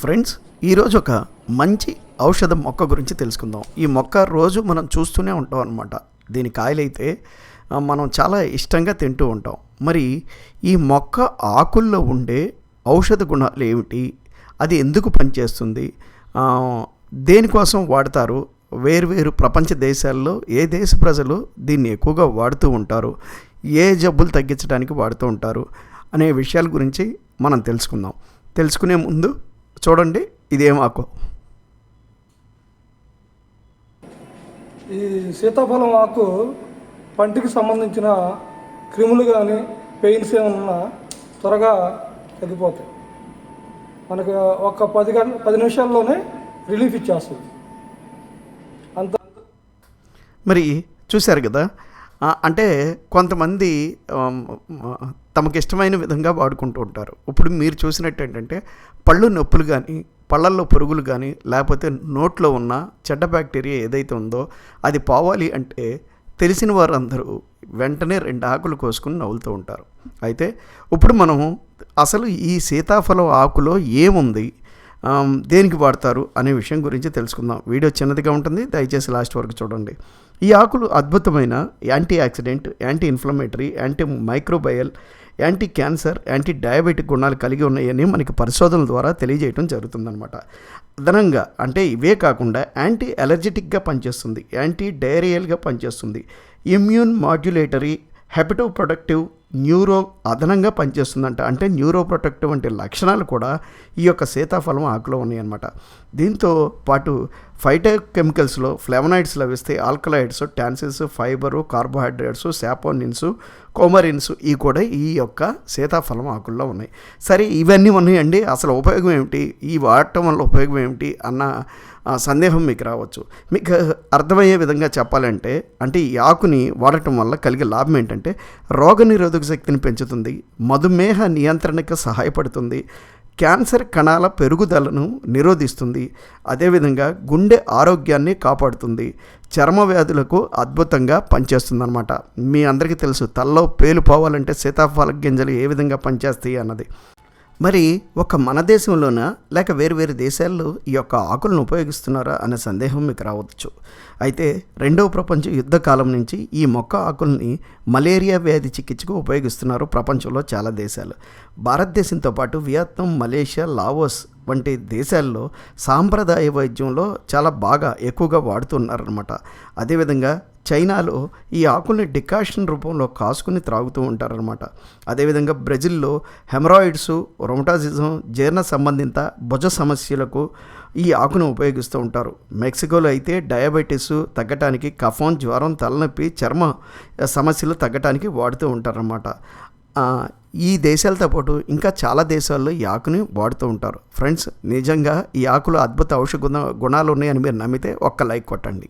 Friends ఈరోజు ఒక మంచి ఔషధ మొక్క గురించి తెలుసుకుందాం. ఈ మొక్క రోజు మనం చూస్తూనే ఉంటాం అనమాట దీని కాయలైతే మనం చాలా ఇష్టంగా తింటూ ఉంటాం. మరి ఈ మొక్క ఆకుల్లో ఉండే ఔషధ గుణాలు ఏమిటి? అది ఎందుకు పనిచేస్తుంది? దేనికోసం వాడతారు? వేరువేరు ప్రపంచ దేశాల్లో ఏ దేశ ప్రజలు దీన్ని ఎక్కువగా వాడుతూ ఉంటారు? ఏ జబ్బులు తగ్గించడానికి వాడుతూ ఉంటారు? అనే విషయాల గురించి మనం తెలుసుకుందాం. తెలుసుకునే ముందు చూడండి ఇదేం ఆకు. ఈ సీతాఫలం ఆకు పంటికి సంబంధించిన క్రిములు కానీ పెయిన్స్ ఏమన్నా త్వరగా తగ్గిపోతాయి. మనకు ఒక పది గంట పది నిమిషాల్లోనే రిలీఫ్ ఇచ్చేస్తుంది. అంత మరి చూశారు కదా అంటే కొంతమంది తమకిష్టమైన తమకు ఇష్టమైన విధంగా వాడుకుంటూ ఉంటారు. ఇప్పుడు మీరు చూసినట్టు ఏంటంటే పళ్ళు నొప్పులు కానీ పళ్ళల్లో పురుగులు కానీ లేకపోతే నోట్లో ఉన్న చెడ్డ బ్యాక్టీరియా ఏదైతే ఉందో అది పోవాలి అంటే తెలిసిన వారందరూ వెంటనే రెండు ఆకులు కోసుకుని నవ్వులుతూ ఉంటారు. అయితే ఇప్పుడు మనం అసలు ఈ సీతాఫలం ఆకులో ఏముంది దేనికి వాడతారు అనే విషయం గురించి తెలుసుకుందాం. వీడియో చిన్నదిగా ఉంటుంది దయచేసి లాస్ట్ వరకు చూడండి. ఈ ఆకులు అద్భుతమైన antioxidant anti inflammatory anti microbial anti cancer anti diabetic గుణాలు కలిగి ఉన్నాయని మనకి పరిశోధనల ద్వారా తెలియజేయడం జరుగుతుందనమాట అదనంగా అంటే ఇవే కాకుండా యాంటీ అలర్జెటిక్గా పనిచేస్తుంది యాంటీ డైరియల్గా పనిచేస్తుంది immune modulatory hepato productive neuro అదనంగా పనిచేస్తుందంట. అంటే న్యూరో ప్రొటెక్టివ్ వంటి లక్షణాలు కూడా ఈ యొక్క సీతాఫలం ఆకులో ఉన్నాయన్నమాట. దీంతో పాటు ఫైటో కెమికల్స్లో ఫ్లెవనాయిడ్స్ లభిస్తే alkaloids tonsils fibre carbohydrates saponins coumarins ఇవి కూడా ఈ యొక్క సీతాఫలం ఆకుల్లో ఉన్నాయి. సరే ఇవన్నీ ఉన్నాయండి. అసలు ఉపయోగం ఏమిటి? ఈ వాడటం వల్ల ఉపయోగం ఏమిటి? అన్న సందేహం మీకు రావచ్చు. మీకు అర్థమయ్యే విధంగా చెప్పాలంటే అంటే ఈ ఆకుని వాడటం వల్ల కలిగే లాభం ఏంటంటే రోగనిరోధక శక్తిని పెంచుతుంది మధుమేహ నియంత్రణకు సహాయపడుతుంది క్యాన్సర్ కణాల పెరుగుదలను నిరోధిస్తుంది అదేవిధంగా గుండె ఆరోగ్యాన్ని కాపాడుతుంది చర్మ వ్యాధులకు అద్భుతంగా పనిచేస్తుంది అనమాట మీ అందరికీ తెలుసు తలలో పేలు పోవాలంటే సీతాఫల గింజలు ఏ విధంగా పనిచేస్తాయి అన్నది. మరి ఒక మన దేశంలోనా? లేక వేరు వేరు దేశాల్లో ఈ యొక్క ఆకులను ఉపయోగిస్తున్నారా అనే సందేహం మీకు రావచ్చు. అయితే రెండవ ప్రపంచ యుద్ధ కాలం నుంచి ఈ మొక్క ఆకుల్ని మలేరియా వ్యాధి చికిత్సకు ఉపయోగిస్తున్నారు ప్రపంచంలో చాలా దేశాలు. భారతదేశంతో పాటు వియత్నాం మలేషియా లావోస్ వంటి దేశాల్లో సాంప్రదాయ వైద్యంలో చాలా బాగా ఎక్కువగా వాడుతున్నారనమాట అదేవిధంగా చైనాలో ఈ ఆకుల్ని డికాషన్ రూపంలో కాసుకుని త్రాగుతూ ఉంటారనమాట అదేవిధంగా బ్రెజిల్లో హెమరాయిడ్స్ రొమటాసిజం జీర్ణ సంబంధిత భుజ సమస్యలకు ఈ ఆకును ఉపయోగిస్తూ ఉంటారు. మెక్సికోలో అయితే డయాబెటీస్ తగ్గటానికి కఫం జ్వరం తలనొప్పి చర్మ సమస్యలు తగ్గటానికి వాడుతూ ఉంటారన్నమాట. ఈ దేశాలతో పాటు ఇంకా చాలా దేశాల్లో ఈ ఆకుని వాడుతూ ఉంటారు. ఫ్రెండ్స్ నిజంగా ఈ ఆకులో అద్భుత ఔషధ గుణ గుణాలు ఉన్నాయని మీరు నమ్మితే ఒక్క లైక్ కొట్టండి.